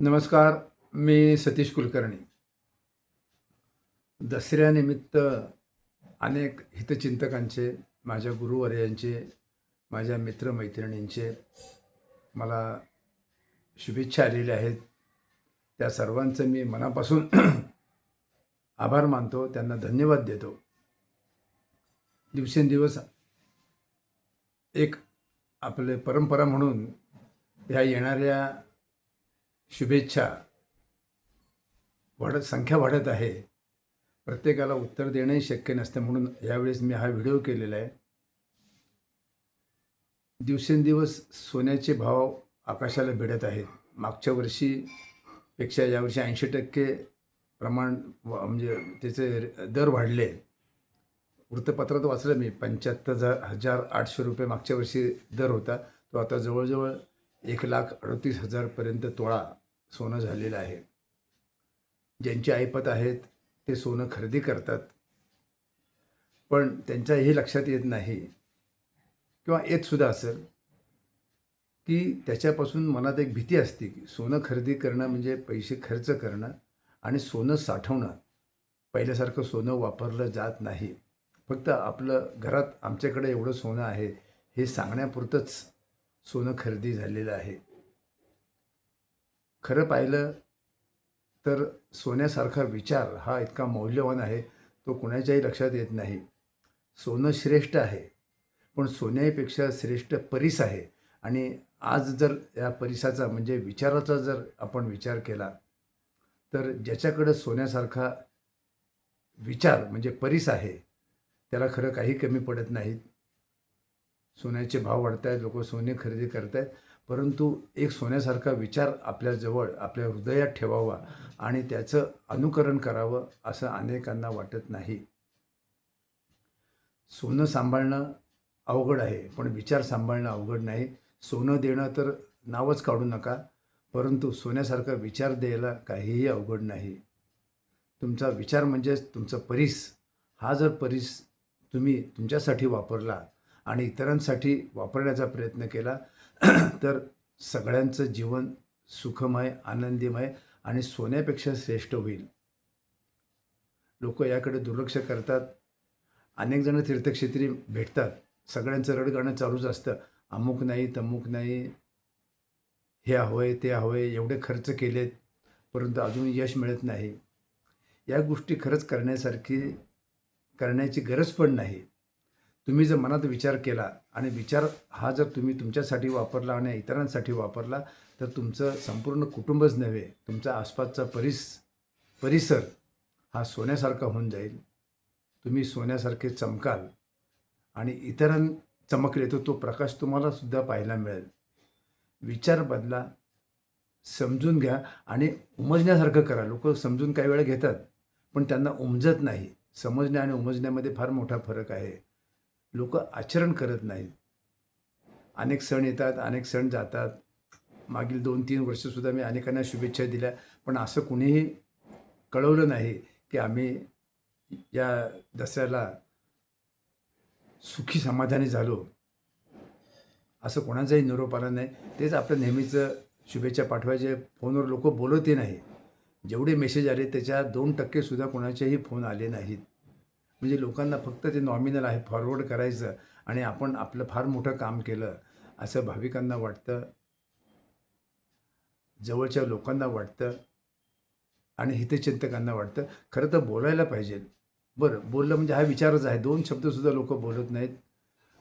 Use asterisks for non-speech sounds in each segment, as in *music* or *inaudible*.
नमस्कार मी सतीश कुलकर्णी. दसऱ्यानिमित्त अनेक हितचिंतकांचे माझ्या गुरुवर्यांचे माझ्या मित्रमैत्रिणींचे मला शुभेच्छा आलेल्या आहेत. त्या सर्वांचं मी मनापासून *clears throat* आभार मानतो. त्यांना धन्यवाद देतो. दिवसेंदिवस एक आपले परंपरा म्हणून ह्या येणाऱ्या शुभेच्छा. वाढत संख्या वाढत आहे. प्रत्येकाला उत्तर देणंही शक्य नसतं म्हणून यावेळेस मी हा व्हिडिओ केलेला आहे. दिवसेंदिवस सोन्याचे भाव आकाशाला भिडत आहेत. मागच्या वर्षीपेक्षा यावर्षी ऐंशी टक्के प्रमाण म्हणजे त्याचे दर वाढले. वृत्तपत्रात वाचलं मी पंच्याहत्तर हजार हजार आठशे रुपये मागच्या वर्षी दर होता. तो आता जवळजवळ एक लाख अडतीस हजारपर्यंत तोळा. सोनं झालेलं आहे. ज्यांची ऐपत आहेत ते सोनं खरेदी करतात. पण त्यांच्या हे लक्षात येत नाही. किंवा येतसुद्धा असेल की त्याच्यापासून मनात एक भीती असते की सोनं खरेदी करणं म्हणजे पैसे खर्च करणं आणि सोनं साठवणं. पहिल्यासारखं सोनं वापरलं जात नाही. फक्त आपलं घरात आमच्याकडे एवढं सोनं आहे हे सांगण्यापुरतंच सोनं खरेदी झालेलं आहे. खरं पाहिलं तर सोन्यासारखा विचार हा इतका मौल्यवान आहे तो कुणाच्याही लक्षात येत नाही. सोनं श्रेष्ठ आहे पण सोन्यापेक्षा श्रेष्ठ परीस आहे. आणि आज जर या परिसाचा म्हणजे विचाराचा जर आपण विचार केला तर ज्याच्याकडं सोन्यासारखा विचार म्हणजे परीस आहे त्याला खरं काही कमी पडत नाहीत. सोन्याचे भाव वाढत आहेत लोक सोने खरेदी करत आहेत परंतु एक सोन्यासारखा विचार आपल्याजवळ आपल्या हृदयात ठेवावा आणि त्याचं अनुकरण करावं असं अनेकांना वाटत नाही. सोनं सांभाळणं अवघड आहे पण विचार सांभाळणं अवघड नाही. सोनं देणं तर नावच काढू नका परंतु सोन्यासारखा विचार द्यायला काहीही अवघड नाही. तुमचा विचार म्हणजेच तुमचा परीस. हा जर परीस तुम्ही तुमच्यासाठी वापरला आणि इतरांसाठी वापरण्याचा प्रयत्न केला *clears throat* तर सगळ्यांचं जीवन सुखमय आनंदीमय आणि सोन्यापेक्षा श्रेष्ठ होईल. लोक याकडे दुर्लक्ष करतात. अनेक जण तीर्थक्षेत्री भेटतात. सगळ्यांचं रडगाणं चालूच असतं. अमुक नाही तमुक नाही. हे हवंय ते हवंय एवढे खर्च केलेत परंतु अजून यश मिळत नाही. या गोष्टी खरंच करण्यासारखी करण्याची गरज पण नाही. तुम्ही जर मनात विचार केला आणि विचार हा जर तुम्ही तुमच्यासाठी वापरला आणि इतरांसाठी वापरला तर तुमचं संपूर्ण कुटुंबच नव्हे तुमचा आसपासचा परिस परिसर हा सोन्यासारखा होऊन जाईल. तुम्ही सोन्यासारखे चमकाल आणि इतरां चमकले तर तो प्रकाश तुम्हाला सुद्धा पाहायला मिळेल. विचार बदला समजून घ्या आणि उमजण्यासारखं करा. लोक समजून काही वेळा घेतात पण त्यांना उमजत नाही. समजण्या आणि उमजण्यामध्ये फार मोठा फरक आहे. लोक आचरण करत नाहीत. अनेक सण येतात अनेक सण जातात. मागील दोन तीन वर्षसुद्धा मी अनेकांना शुभेच्छा दिल्या पण असं कुणीही कळवलं नाही की आम्ही या दसऱ्याला सुखी समाधानी झालो. असं कोणाचाही निरोप आला नाही. तेच आपलं नेहमीचं शुभेच्छा पाठवायचे. फोनवर लोक बोलवते नाही जेवढे मेसेज आले त्याच्या दोन टक्केसुद्धा कोणाचेही फोन आले नाहीत. म्हणजे लोकांना फक्त ते नॉमिनल आहे फॉरवर्ड करायचं आणि आपण आपलं फार मोठं काम केलं असं भाविकांना वाटतं. जवळच्या लोकांना वाटतं. आणि हितचिंतकांना वाटतं. खरं तर बोलायला पाहिजे. बरं बोललं म्हणजे हा विचारच आहे. दोन शब्दसुद्धा लोक बोलत नाहीत.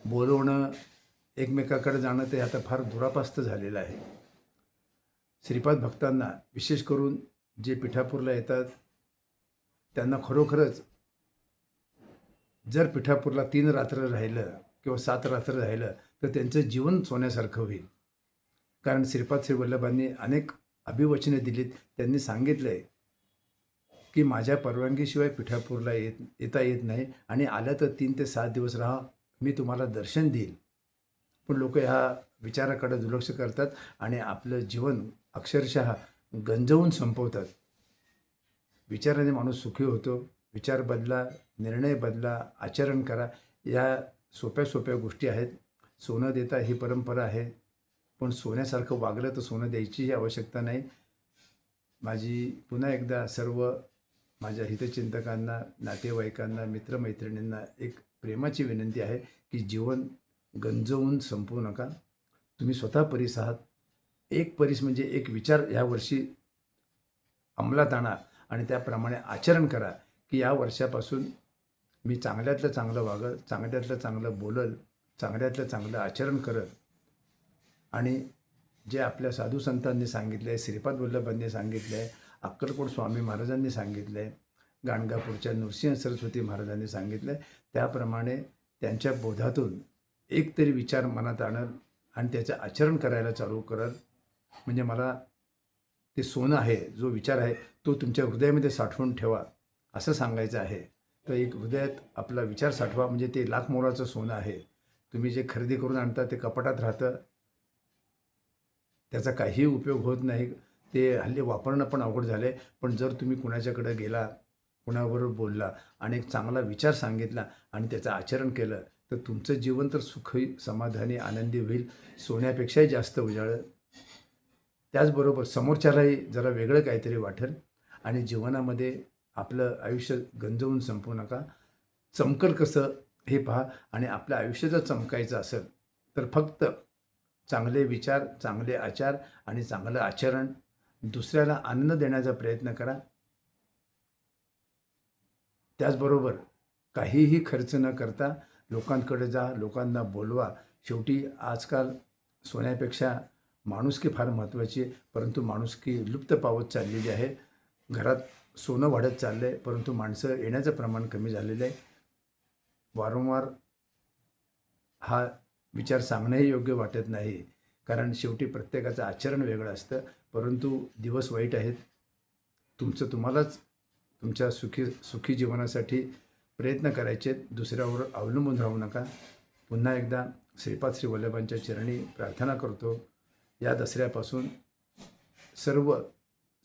बोलवणं एकमेकाकडे जाणं ते आता फार दुरापास्त झालेलं आहे. श्रीपाद भक्तांना विशेष करून जे पिठापूरला येतात त्यांना खरोखरच जर पिठापूरला तीन रात्र राहिलं किंवा सात रात्र राहिलं तर त्यांचं जीवन सोन्यासारखं होईल. कारण श्रीपाद श्री वल्लभांनी अनेक अभिवचने दिलीत. त्यांनी सांगितलं आहे की माझ्या परवानगीशिवाय पिठापूरला येत येता येत नाही. आणि आलं तर तीन ते सात दिवस राहा. मी तुम्हाला दर्शन देईल. पण लोक ह्या विचाराकडे दुर्लक्ष करतात आणि आपलं जीवन अक्षरशः गंजवून संपवतात. विचाराने माणूस सुखी होतो. विचार बदला निर्णय बदला आचरण करा. या सोप्या सोप्या गोष्टी आहेत. सोनं देता ही परंपरा आहे. पण सोन्यासारखं वागलं तर सोनं द्यायचीही आवश्यकता नाही. माझी पुन्हा एकदा सर्व माझ्या हितचिंतकांना नातेवाईकांना मित्रमैत्रिणींना एक प्रेमाची विनंती आहे की जीवन गंजवून संपवू नका. तुम्ही स्वतः परीस आहात. एक परीस म्हणजे एक विचार ह्या वर्षी अंमलात आणा आणि त्याप्रमाणे आचरण करा की या वर्षापासून मी चांगल्यातलं चांगलं वागल चांगल्यातलं चांगलं बोलल चांगल्यातलं चांगलं आचरण करत आणि जे आपल्या साधू संतांनी सांगितलं आहे श्रीपाद वल्लभांनी सांगितलं आहे अक्कलकोट स्वामी महाराजांनी सांगितलं आहे गाणगापूरच्या नृसिंह सरस्वती महाराजांनी सांगितलं आहे त्याप्रमाणे त्यांच्या बोधातून एक तरी विचार मनात आणल आणि त्याचं आचरण करायला चालू करत. म्हणजे मला ते सोनं आहे जो विचार आहे तो तुमच्या हृदयामध्ये साठवून ठेवा असं सांगायचं आहे. तर एक हृदयात आपला विचार साठवा म्हणजे ते लाख मोलाचं सोनं आहे. तुम्ही जे खरेदी करून आणता ते कपाटात राहतं. त्याचा काहीही उपयोग होत नाही. ते हल्ली वापरणं पण अवघड झालं आहे पण जर तुम्ही कुणाच्याकडं गेला कुणाबरोबर बोलला आणि एक चांगला विचार सांगितला आणि त्याचं आचरण केलं तर तुमचं जीवन तर सुखी समाधानी आनंदी होईल. सोन्यापेक्षाही जास्त उजाळं. त्याचबरोबर समोरच्यालाही जरा वेगळं काहीतरी वाटेल. आणि जीवनामध्ये आपलं आयुष्य गंजवून संपू नका. चमकल कसं हे पहा आणि आपलं आयुष्य जर चमकायचं असेल तर फक्त चांगले विचार चांगले आचार आणि चांगलं आचरण दुसऱ्याला आनंद देण्याचा प्रयत्न करा. त्याचबरोबर काहीही खर्च न करता लोकांकडे जा लोकांना बोलवा. शेवटी आजकाल सोन्यापेक्षा माणुसकी फार महत्त्वाची आहे परंतु माणुसकी लुप्त पावत चाललेली आहे. घरात सोनं वाढत चाललं आहे परंतु माणसं येण्याचं प्रमाण कमी झालेलं आहे. वारंवार हा विचार सांगणंही योग्य वाटत नाही कारण शेवटी प्रत्येकाचं आचरण वेगळं असतं. परंतु दिवस वाईट आहेत. तुमचं तुम्हालाच तुमच्या सुखी सुखी जीवनासाठी प्रयत्न करायचे आहेत दुसऱ्यावर अवलंबून राहू नका. पुन्हा एकदा श्रीपाद श्री वल्लभांच्या चरणी प्रार्थना करतो. या दसऱ्यापासून सर्व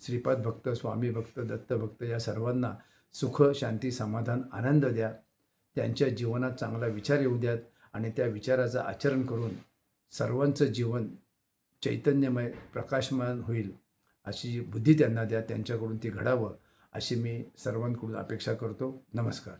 श्रीपाद भक्त स्वामी भक्त दत्तभक्त या सर्वांना सुख शांती समाधान आनंद द्या. त्यांच्या जीवनात चांगला विचार येऊ द्यात आणि त्या विचाराचं आचरण करून सर्वांचं जीवन चैतन्यमय प्रकाशमान होईल अशी जी बुद्धी त्यांना द्या त्यांच्याकडून ती घडावं अशी मी सर्वांकडून अपेक्षा करतो. नमस्कार.